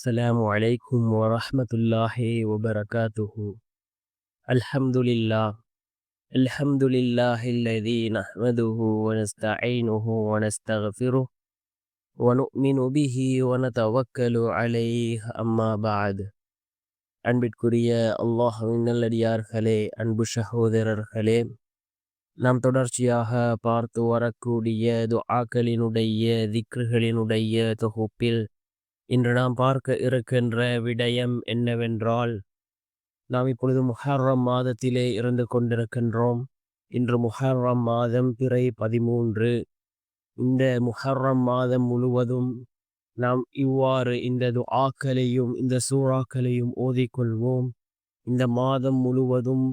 السلام عليكم ورحمة الله وبركاته الحمد لله الحمد لله الذي نحمده ونستعينه ونستغفره ونؤمن به ونتوكل عليه أما بعد அன்பிற்குரிய அல்லாஹுவின் நல்லடியார்களே அன்பு சகோதரர்களே நாம் தொடர்ச்சியாக பார்த்து வரக்கூடிய துஆக்களினுடைய திக்ருகளினுடைய தொகுப்பில் இன்று நாம் பார்க்க இருக்கின்ற விடயம் என்னவென்றால் நாம் இப்பொழுது முஹர்ரம் மாதத்திலே இருந்து கொண்டிருக்கின்றோம். இன்று முஹர்ரம் மாதம் பிறை பதிமூன்று. இந்த முஹர்ரம் மாதம் முழுவதும் நாம் இவ்வாறு இந்த துஆக்களையும் இந்த சூறாக்களையும் ஓதிக்கொள்வோம். இந்த மாதம் முழுவதும்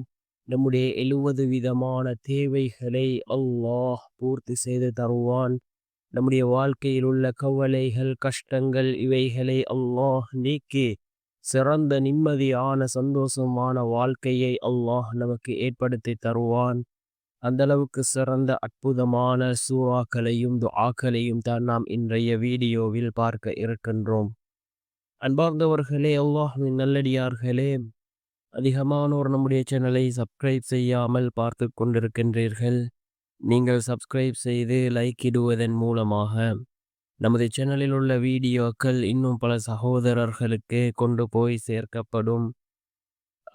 நம்முடைய எழுவது விதமான தேவைகளை அல்லாஹ் பூர்த்தி செய்து தருவான். நம்முடைய வாழ்க்கையில் உள்ள கவலைகள் கஷ்டங்கள் இவைகளை அல்லாஹ் நீக்கி சிறந்த நிம்மதியான சந்தோஷமான வாழ்க்கையை அல்லாஹ் நமக்கு ஏற்படுத்தி தருவான். அந்த அளவுக்கு சிறந்த அற்புதமான சூறாக்களையும் துஆக்களையும் தான் நாம் இன்றைய வீடியோவில் பார்க்க இருக்கின்றோம். அன்பார்ந்தவர்களே அல்லாஹின் நல்லடியார்களே அதிகமானோர் நம்முடைய சேனலை சப்ஸ்கிரைப் செய்யாமல் பார்த்து கொண்டிருக்கின்றீர்கள். நீங்கள் சப்ஸ்கிரைப் செய்து லைக் இடுவதன் மூலமாக நமது சேனலில் உள்ள வீடியோக்கள் இன்னும் பல சகோதரர்களுக்கு கொண்டு போய் சேர்க்கப்படும்.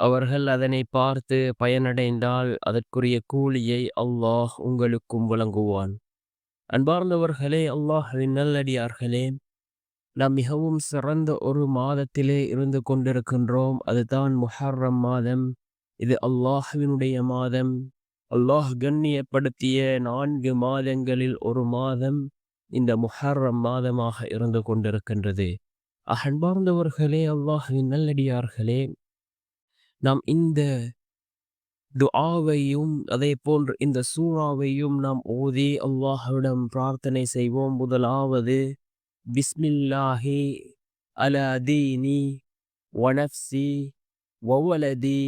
அவர்கள் அதனை பார்த்து பயனடைந்தால் அதற்குரிய கூலியை அல்லாஹ் உங்களுக்கும் வழங்குவான். அன்பார்ந்தவர்களே அல்லாஹின் நல்லடியார்களே நாம் மிகவும் சிறந்த ஒரு மாதத்திலே இருந்து கொண்டிருக்கின்றோம். அதுதான் முஹர்ரம் மாதம். இது அல்லாஹுவினுடைய மாதம். அல்லாஹ் கண்ணியப்படுத்திய நான்கு மாதங்களில் ஒரு மாதம் இந்த முஹர்ரம் மாதமாக இருந்து கொண்டிருக்கின்றது. அகன்பார்ந்தவர்களே அல்லாஹின் நல்லடியார்களே நாம் இந்த துஆவையும் அதே போன்று இந்த சூறாவையும் நாம் ஓதி அல்லாஹ்விடம் பிரார்த்தனை செய்வோம். முதலாவது பிஸ்மில்லாஹி அலதீனி வனப்சி வவலதி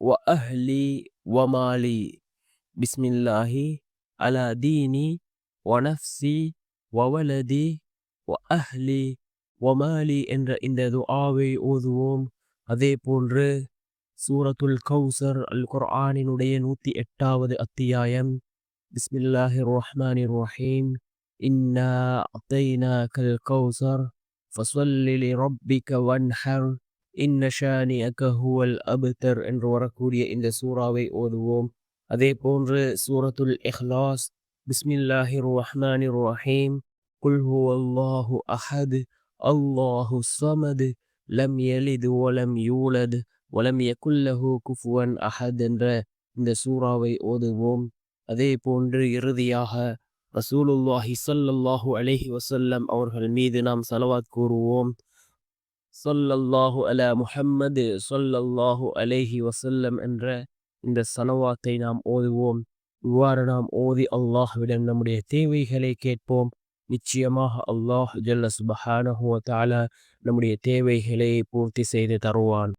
வ அஹ்லி வமாலி பிஸ்மில்லாஹி அலா தீனி ஒனஃப்சி வவலதி வ அஹ்லி ஒமாலி என்ற இந்த துஆவை ஓதுவோம் அதே போன்று சூரத்துல் கௌசர் அல் குர்ஆனினுடைய நூற்றி எட்டாவது அத்தியாயம் பிஸ்மில்லாஹி ரஹ்மானி ரஹீம் இன்னா அத்தைனாக்கல் கௌசர் ஃபஸ்வல்லி ரப்பிக வன்ஹர் இன்ன ஷானியக ஹுவல் அபுத்தர் என்று வரக்கூடிய இந்த சூறாவை ஓதுவோம் அதே போன்று சூரத்துல் இஹ்லாஸ் பிஸ்மில்லாஹிர் ரஹ்மானிர் ரஹீம் குல் ஹுவல்லாஹு அஹத் அல்லாஹு சமது லம் எலிது ஒலம் யூலது ஒலம் யகுல்லஹு குஃபுவன் அஹத் என்ற இந்த சூறாவை ஓதுவோம் அதே போன்று இறுதியாக ரசூலுல்லாஹி சல்லல்லாஹு அலஹி வசல்லம் அவர்கள் மீது நாம் சலவாத் கூறுவோம் சொல்லல்லாஹு அலா முஹம்மது சொல்லல்லாஹு அலேஹி வசல்லம் என்ற இந்த சலவாத்தை நாம் ஓதுவோம். இவ்வாறு நாம் ஓதி அல்லாஹ்விடம் நம்முடைய தேவைகளை கேட்போம். நிச்சயமாக அல்லாஹ் ஜல்ல சுபஹானஹுவ தாலா நம்முடைய தேவைகளை பூர்த்தி செய்து தருவான்.